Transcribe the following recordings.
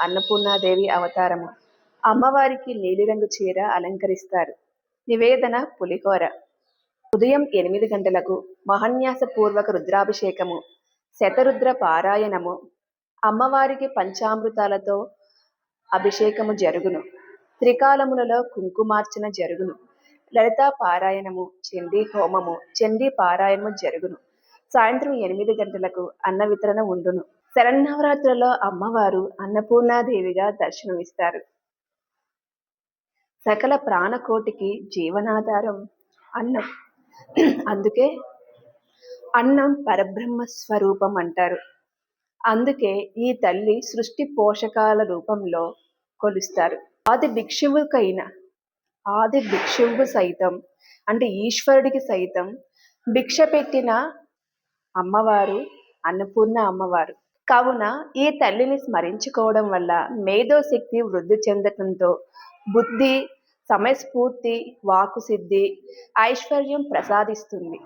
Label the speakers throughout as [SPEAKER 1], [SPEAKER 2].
[SPEAKER 1] అన్నపూర్ణాదేవి అవతారము. అమ్మవారికి నీలిరంగు చీర అలంకరిస్తారు. నివేదన పులిహోర. ఉదయం ఎనిమిది గంటలకు మహన్యాసపూర్వక రుద్రాభిషేకము. శతరుద్ర పారాయణము. అమ్మవారికి పంచామృతాలతో అభిషేకము జరుగును. త్రికాలములలో కుంకుమార్చన జరుగును. లలితా పారాయణము చండీ హోమము చండీ పారాయణము జరుగును. సాయంత్రం ఎనిమిది గంటలకు అన్న వితరణ ఉండును. శరన్నవరాత్రులలో అమ్మవారు అన్నపూర్ణాదేవిగా దర్శనమిస్తారు. సకల ప్రాణకోటికి జీవనాధారం అన్నం. అందుకే అన్నం పరబ్రహ్మ స్వరూపం అంటారు అందుకే ఈ తల్లి సృష్టి పోషకాల రూపంలో కొలుస్తారు. ఆది భిక్షువుకైన ఆది భిక్షువుకు సైతం అంటే ఈశ్వరుడికి సైతం భిక్ష పెట్టిన అమ్మవారు అన్నపూర్ణ అమ్మవారు. కావున ఈ తల్లిని స్మరించుకోవడం వల్ల మేధోశక్తి వృద్ధి చెందటంతో బుద్ధి సమయస్ఫూర్తి వాకు సిద్ధి ఐశ్వర్యం ప్రసాదిస్తుంది.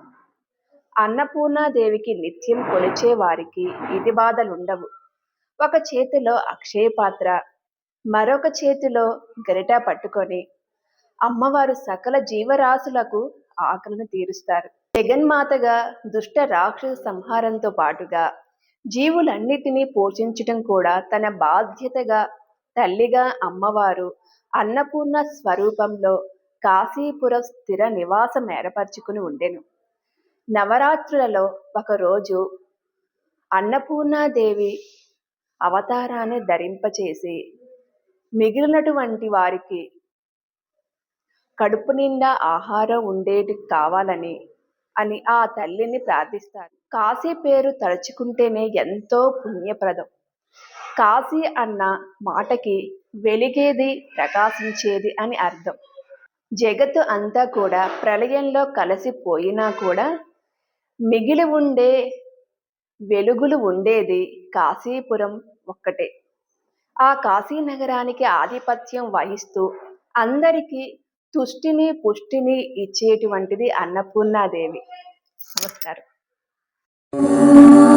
[SPEAKER 1] అన్నపూర్ణాదేవికి నిత్యం కొలిచే వారికి ఇది బాధలుండవు. ఒక చేతిలో అక్షయ పాత్ర మరొక చేతిలో గరిట పట్టుకొని అమ్మవారు సకల జీవరాశులకు ఆకలిని తీరుస్తారు. జగన్మాతగా దుష్ట రాక్షస సంహారంతో పాటుగా జీవులన్నిటినీ పోషించటం కూడా తన బాధ్యతగా తల్లిగా అమ్మవారు అన్నపూర్ణ స్వరూపంలో కాశీపురం స్థిర నివాసం ఏర్పరచుకుని ఉండెను. నవరాత్రులలో ఒకరోజు అన్నపూర్ణాదేవి అవతారాన్ని ధరింపచేసి మిగిలినటువంటి వారికి కడుపు నిండా ఆహారం ఉండేటి కావాలని అని ఆ తల్లిని ప్రార్థిస్తారు. కాశీ పేరు తలుచుకుంటేనే ఎంతో పుణ్యప్రదం. కాశీ అన్న మాటకి వెలిగేది ప్రకాశించేది అని అర్థం. జగత్తు అంతా కూడా ప్రళయంలో కలిసిపోయినా కూడా మిగిలి ఉండే వెలుగులు ఉండేది కాశీపురం ఒక్కటే. ఆ కాశీ నగరానికి ఆధిపత్యం వహిస్తూ అందరికీ తుష్టిని పుష్టిని ఇచ్చేటువంటిది అన్నపూర్ణాదేవి. నమస్కారం. Música